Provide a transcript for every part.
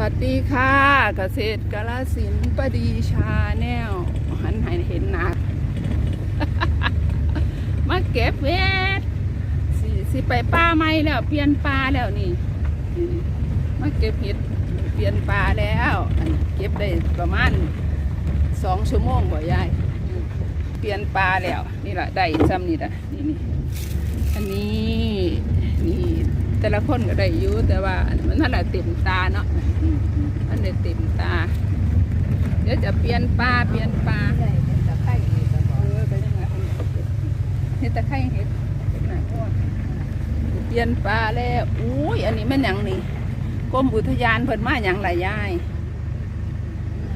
วัสดีค่ะเกษตรกาลสินปดีชาแนลหันให้เห็นหนัก มาเก็บเวทสิสิไปป้าไม้แล้ว เปลี่ยนปลาแล้วนี่มาเก็บเห็ดเปลี่ยนปลาแล้วเก็บได้ประมาณสองชั่วโมงบ่ยายเปลี่ยนปลาแล้ว นี่แหละได้ซ้ำนี่แหละนี่นี่อันนี้นี่ แต่ละคนก็ได้อยู่แต่ว่ามันนั่นแหละเต็มตาเนาะมันได้เต็มตา เดี๋ยวจะเปลี่ยนปลาเปลี่ยนปลาเป็นตะไคร้นี่ก็บอกเออเป็นยังไงเห็ดตะไคร้เห็ดเปลี่ยนปลาแล้วอุ้ยอันนี้มันยังนี่กรมอุทยานเพิ่นมาหยังหลายาย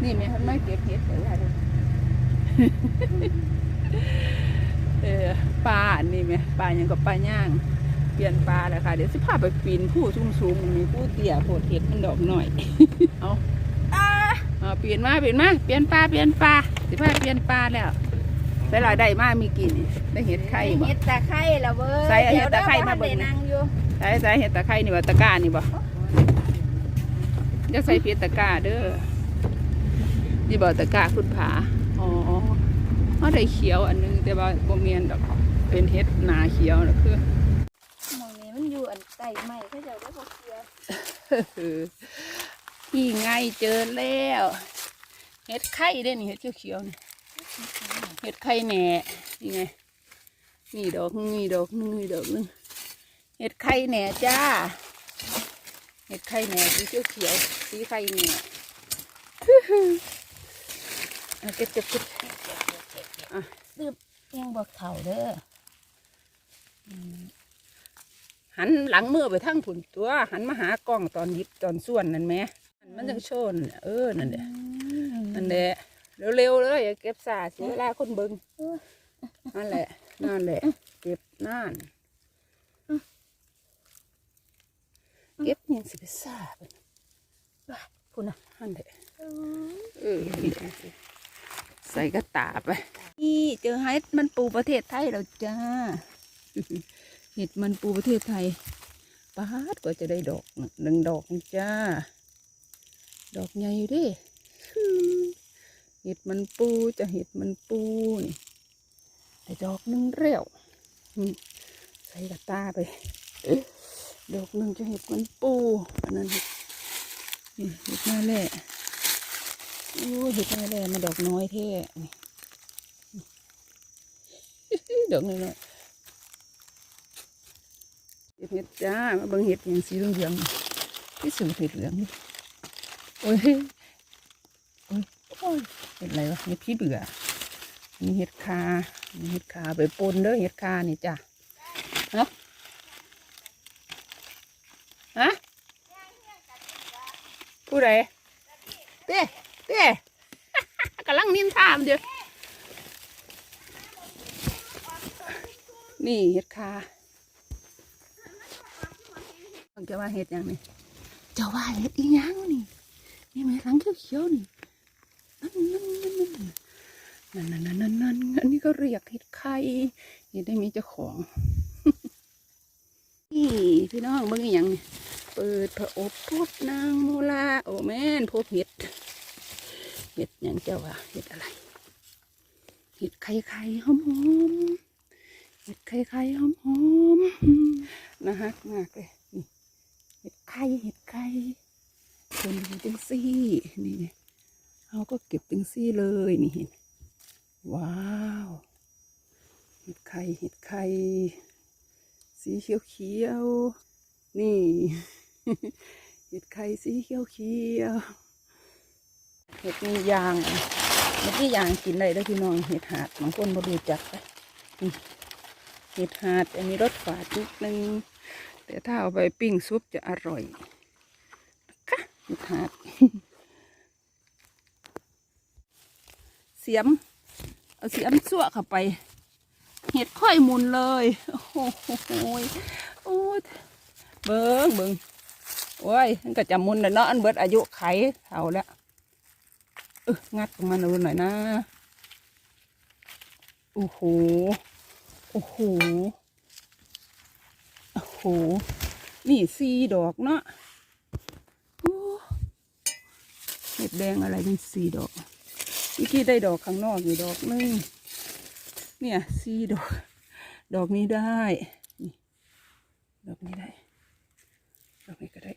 นี่แม่เพิ่นมาเก็บเห็ดเดี๋ยายเออปลาอันนี้แม่ปลาหยังกับปลาย่าง เปลี่ยนปลาแล้วค่ะ เดี๋ยวสิพาไปปีนผู้สูงๆมีผู้เตี้ยโผดเห็ดมันดอกหน่อย เอาเอาเปลี่ยนมาเปลี่ยนมาเปลี่ยนปลาเปลี่ยนปลาสิพาเปลี่ยนปลาแล้วใส่หลายได้มากมีกี่นี่ได้เห็ดไข่บ่เห็ดตะไคร้ละเว้ยใส่เอาเห็ดตะไคร้มาเบิ่เบิ่งงนั่งอยู่ใส่ใส่เห็ดตะไคร้นี่บ่ตะกร้านี่บ่จะใส่เพียตะกร้าเด้อนี่บ่ตะกร้าคุณผาอ๋อเขาได้เขียวอันนึงแต่ว่าบ่เมียนดอกเป็นเห็ดหนาเขียวน่ะคือหมองนี้ มันอยู่อันใต้ไม้เขาเจ้าได้บ่เคลียร์นี่ไงเจอแล้วเห็ดไข่เด้นี่เห็ดเขียวๆนี่เห็ดไข่แหน่นี่ไงนี่ดอกนึงนี่ดอกนึงนี่ดอกนึงเห็ดไข่แหน่จ้า เห็ดไข่แหน่สีเขียวๆสีไข่แหน่อะเก็บเก็บเก็บยังบ่เฒ่าเด้อ หันหลังมือไปทางผุนตัวหันมาหากล้องตอนหยิบตอนส่วนนั่นไหมมันจังโชนเออนั่นแหละนั่นแหละเร็วๆเลยอย่าเก็บสาเสียเวลาคนเบิงนั่นแหละนั่นแหละ เก็บนั่นเก็บยังสิไปซาไปพูดนะนั่นแหละเออนี่ใส่กระตาไปนี่เจอเห็ดมันปูประเทศไทยแล้วจ้า เห็ดมันปูประเทศไทยปาดกว่าจะได้ดอกหนึ่งดอกจ้า ดอกใหญ่อยู่ดิเห็ดมันปูจะเห็ดมันปูนี่ไอ้ดอกหนึ่งเร็วอืมใส่กระตาไปอดอกหนึ่งจะเห็ดมันปูอันนั้นเห็ดนี่เห็ดหน้าแหล่โอ้เห็ดหน้าแหล่มาดอกน้อยแท้นี่ดอกน้อยๆ เห็ดจ้ามาเบิ่งเห็ดอย่างสีเหลืองๆที่สูงเห็ดเหลืองนี่โอ้ยโอ้ยโอ้ยเห็ดอะไรวะเห็ดพี่เบื่ออันนี่เห็ดคาอันนี้เห็ดคาไปปนเด้อเห็ดคานี่จ้ะฮะฮะผู้ใดเต้เต้กำลังนินทามเดียวนี่เห็ดคามัน จะว่าเห็ดหยังนี่จะว่าเห็ดอีหยังนี่นี่ไหมหลังเขียวๆนี่นั่นนั่นนั่นนั่นนั่นนั่นนั่นอันนี้ก็เรียกเห็ดไข่เห็ดได้มีเจ้าของนี่พี่น้องเบิ่งอหย่างนี่เปิดพระอบพบนางโมลาโอแม่นพบเห็ดเห็ดย่างเจ้าว่าเห็ดอะไรเห็ดไข่ไข่หอมหอมเห็ดไข่ไข่หอมหอมนะฮะมากเลย ห็ดไข่เห็ดไข่คนดูจังซี่นี่เนี่ยเราก็เก็บตึงซี่เลยนี่เห็นว้าวเห็ดไข่เห็ดไข่สีเขียวเขียวๆนี่เห็ดไข่สีเขียวเขียวๆเห็ดมียางอะเห็ดมียางกินได้เด้อพี่น้องเห็ดหาดบางคนบ่รู้จักไปเห็ดหาดจะมีรสฝาดนิดนึง แต่ถ้าเอาไปปิ้งซุปจะอร่อยนะคะเห็ดหาดเสียม เอาเสียมสั่วเข้าไป เห็ดค่อยมุนเลย โอ้โหโอ้ยเบิ้งเบิ้งโอ้ยมันก็จะมุนแล้วเนาะอันเบิดอายุไขเท่าแล้วเอองัดออกมาหน่อยหน่อยนะ โอ้โห โอ้โห โอ้โหนี่สี่ดอกเนาะโอ้แดงอะไรเป็นสี่ดอกเมื่อกี้ได้ดอกข้างนอกอยู่ดอกหนึงเนี่ยสี่ดอก ดอกนี้ได้นี่ดอกนี้ได้ดอกนี้ก็ได้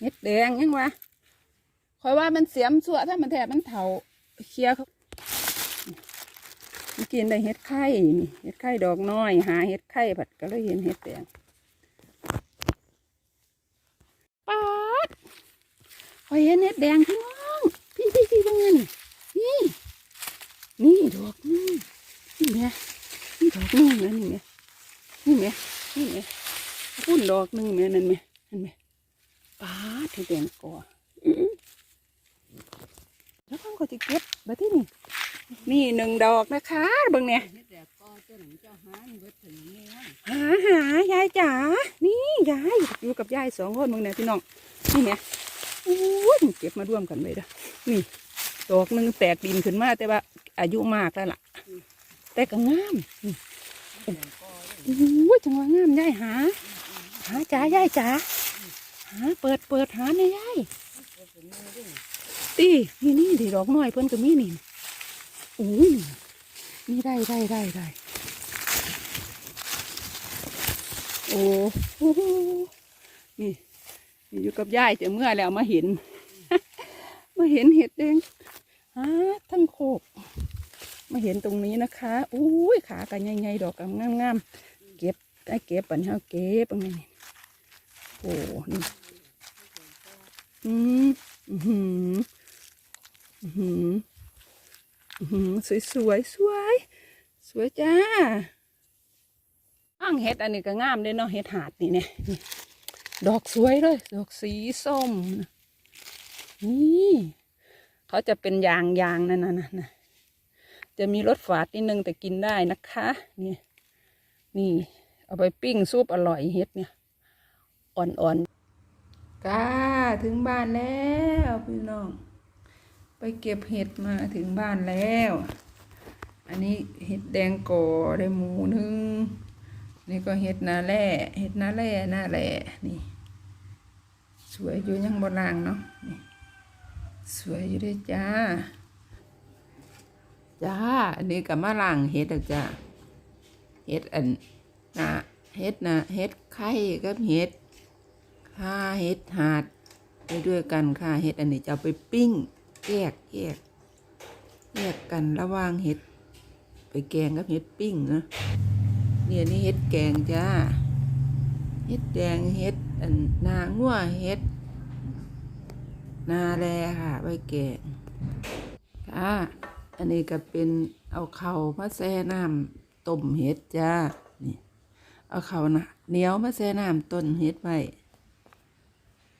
เห็ดแดงยังวะคอยว่ามันเสียมสั่วถ้ามันแทบมันเถาเคลียร์ มื่อกินได้เห็ดไข่นี่เห็ดไข่ดอกน้อย หาเห็ดไข่ผัดก็เลยเห็นเห็ดแดงป๊าดคอเห็นเห็ดแดงพี่น้องพี่พี่พี่ตรงนี้นี่นี่ดอกนี่นี่แม่นี่ดอกนึงนะนี่แม่นี่แม่นี่แม่พุ่นดอกหนึงแม่นั่นแม่นั่นแม่ป๊าดเห็ดแดงก่ออือแล้วพ่อก็จะเก็บมาที่นี่ นี่หนึ่งดอกนะคะเบิ่งเนี่ยหาหายายจ๋านี่ยายอยู่กับยายสองคนเบิ่งเนี่ยพี่น้องนี่เนี่ยอู้ยเก็บมาร่วมกันไว้เด้อนี่ดอกหนึ่งแตกดินขึ้นมาแต่ว่าอายุมากแล้วล่ะ แต่ก็งามอู้ยจังหวะงามยายหา หาจ๋ายายจ๋าหาเปิดเปิดหาเนี่ยยายตีนี่นี่ดิดอกน้อยเพิ่นก็มีนี่ อู้ยนี่ได้ได้ได้ได้โอ้โหนี่นี่อยู่กับยายแต่เมื่อแล้วมาเห็น มาเห็นเห็ดแดงฮะทั้งโคกมาเห็นตรงนี้นะคะอุ้ยขากันใหญ่ๆดอกกงามๆเก็บได้เก็บปันเฮาเก็บตรงนี้โอ้นี่อืมอือหือ อือหืออื้อหือ สวยสวยสวยสวยจ้าอ้างเห็ดอันนี้ก็งามเลยเนาะเห็ดหาดนี่เนี่ยดอกสวยเลยดอกสีส้มนี่เขาจะเป็นยางยางนั่นน่ะนะนะจะมีรสฝาดนิดนึงแต่กินได้นะคะนี่นี่เอาไปปิ้งซุปอร่อยเห็ดเนี่ย อ่อนๆก้าถึงบ้านแล้วพี่น้อง ไปเก็บเห็ดมาถึงบ้านแล้ว อันนี้เห็ดแดงก่อได้หมูหนึง นี่ก็เห็ดนาแร่เห็ดนาแร่นาแร่นี่ สวยอยู่ยังโบราณเนาะนี่สวยอยู่ด้วยจ้า จ้า อันนี้กับมะล่างเห็ดอะจ้าเห็ดอันนะเห็ดนะเห็ดไข่กับเห็ดข้าเห็ดหาดไปด้วยกันค่ะเห็ดอันนี้จะไปปิ้ง แยกแยกแยกกันระหว่างเห็ด ไปแกงกับเห็ดปิ้งนะเนี่ยนี่เห็ดแกงจ้าเห็ดแดงเห็ดนางัวเห็ด นาแลค่ะไว้แกงค่ะอันนี้ก็เป็นเอาเข่ามาแช่น้ำต้มเห็ดจ้านี่เอาเข่านะเหนียวมาแช่น้ำต้นเห็ดไว้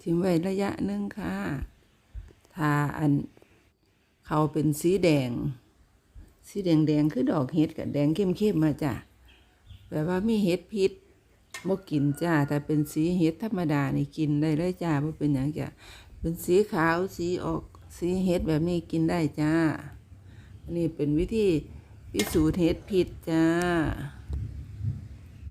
ทิ้งไว้ระยะหนึงค่ะ ทาอันเขาเป็นสีแดง สีแดงแดงคือดอกเห็ดกับแดงเข้มเข้มมาจ้ะแปลว่ามีเห็ดพิษบ่กินจ้าแต่เป็นสีเห็ดธรรมดานี่กินได้เลยจ้าบ่เป็นอย่างจ้ะเป็นสีขาวสีออกสีเห็ดแบบนี้กินได้จ้า อันนี้เป็นวิธีพิสูจน์เห็ดพิษจ้า